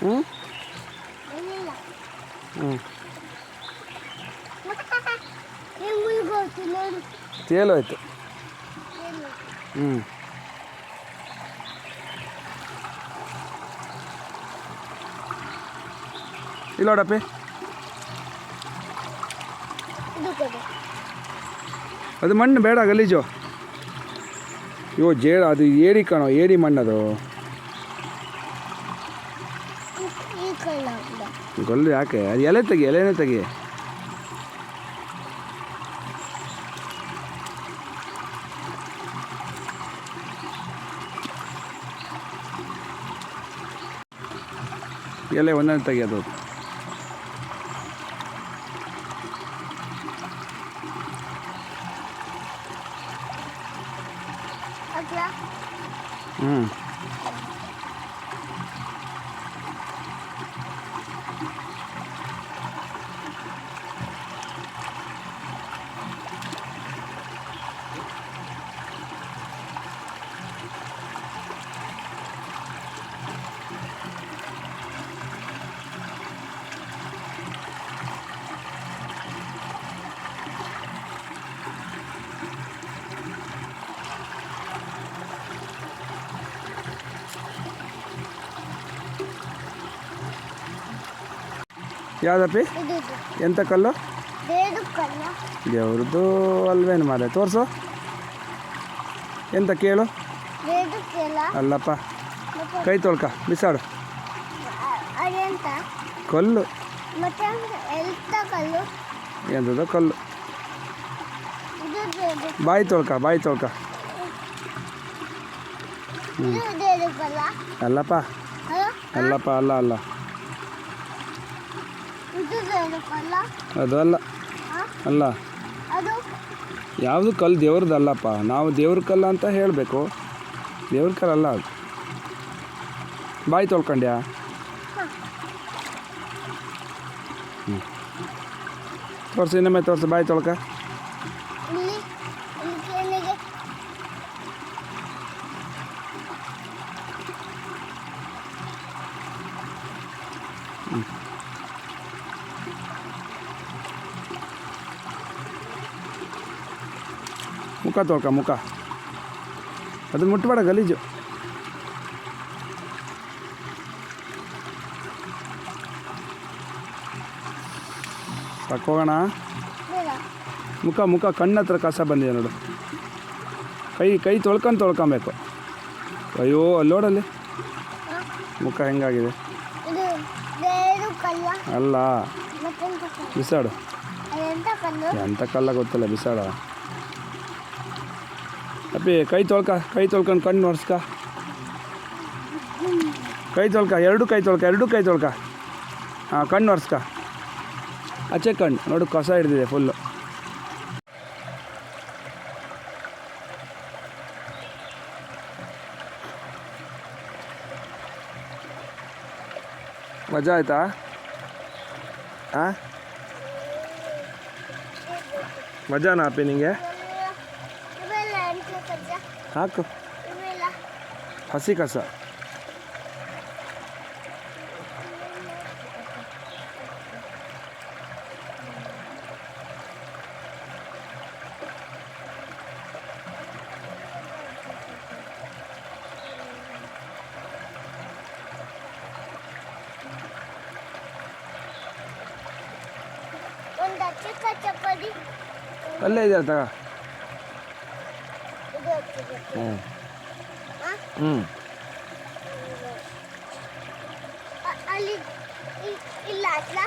ಹ್ಞೂ ಹ್ಞೂ ತೇಲೋಯ್ತು ಹ್ಞೂ ಇಲ್ಲ ನೋಡಪ್ಪಿ ಅದು ಮಣ್ಣು ಬೇಡ ಗಲೀಜು. ಇವು ಜೇಡ, ಅದು ಏಡಿ ಕಾಣೋ, ಏಡಿ ಮಣ್ಣದು. ಗೊಲ್ಲು ಯಾಕೆ? ಅದು ಎಲೆ ತೆಗಿ ಎಲೆನೇ ತೆಗಿ. ಎಲೆ ಒಂದೊಂದು ತೆಗಿಯೋದು. ಹ್ಞೂ ಯಾವುದಪ್ಪಿ? ಎಂಥ ಕಲ್ಲು? ದೇವ್ರದ್ದು ಅಲ್ವೇನು ಮಾರೆ ತೋರಿಸು. ಎಂತ ಕೇಳು? ಅಲ್ಲಪ್ಪ. ಕೈ ತೊಳ್ಕ ಬಿಸಾಡು. ಕಲ್ಲು. ಎಂತ ಎಂಥದ್ದು ಕಲ್ಲು. ಬಾಯಿ ತೊಳ್ಕ ಬಾಯಿ ತೊಳ್ಕ. ಕಲ್ಲ. ಅಲ್ಲಪ್ಪ. ಅಲ್ಲಪ್ಪ ಅಲ್ಲ ಅಲ್ಲ. ಅದು ಅಲ್ಲ. ಅಲ್ಲ. ಯಾವುದು ಕಲ್ಲು ದೇವ್ರದ್ದು ಅಲ್ಲಪ್ಪ. ನಾವು ದೇವ್ರ ಕಲ್ಲು ಅಂತ ಹೇಳಬೇಕು. ದೇವ್ರ ಕಲ್ಲಲ್ಲ ಅದು. ಬಾಯಿ ತೊಳ್ಕೊಂಡ್ಯಾ? ಹ್ಞೂ ತೋರಿಸಿ ಇನ್ನೊಮ್ಮೆ ತೋರಿಸು. ಬಾಯಿ ತೊಳ್ಕ ಇಲ್ಲಿ ಇಲ್ಲಿ ಕೆಳಗೆ ಮುಖ ತೊಳ್ಕ ಮುಖ. ಅದನ್ನ ಮುಟ್ಬೇಡ ಗಲೀಜು. ಬೇಡ ಮುಖ ಮುಖ ಕಣ್ಣ ಹತ್ರ ಕಸ ಬಂದಿದೆ ನೋಡು. ಕೈ ಕೈ ತೊಳ್ಕೊಂಡು ತೊಳ್ಕೊಬೇಕು. ಅಯ್ಯೋ ಅಲ್ಲಿ ನೋಡಲ್ಲಿ. ಮುಖ ಹೆಂಗಾಗಿದೆ? ಅಲ್ಲ. ಬಿಸಾಡು. ಎಂಥ ಕಲ್ಲ ಗೊತ್ತಿಲ್ಲ ಬಿಸಾಡ. ಅಪ್ಪಿ, ಕೈ ತೊಳ್ಕ, ಕೈ ತೊಳ್ಕೊಂಡು ಕಣ್ಣು ಒರೆಸ್ಕ. ಕೈ ತೊಳ್ಕ, ಎರಡು ಕೈ ತೊಳ್ಕ, ಎರಡು ಕೈ ತೊಳ್ಕ. ಹಾಂ, ಕಣ್ಣು ಒರೆಸ್ಕ. ಆಚೆ ಕಣ್ಣು, ನೋಡು ಕಸ ಹಿಡ್ದಿದೆ ಫುಲ್ಲು ಮಜಾ ಆಯ್ತಾ? ಹಾಂ ಮಜಾನಾ ಅಪ್ಪಿ ಕಜ್ಜ ಹಾಕು ಇವೆಲ್ಲ ಹಸಿ ಕಸ ಒಂದು ಚಿಕ್ಕ ಚಪ್ಪಡಿ ಅಲ್ಲೇ ಇದೆ ತಗ ಇದು ಹಚ್ಚಿದೆ ಹ್ಞೂ ಆ? ಹ್ಞೂ ಅ- ಅಲ್ಲಿ ಇ- ಇಲ್ಲ ಅಟ್ಲ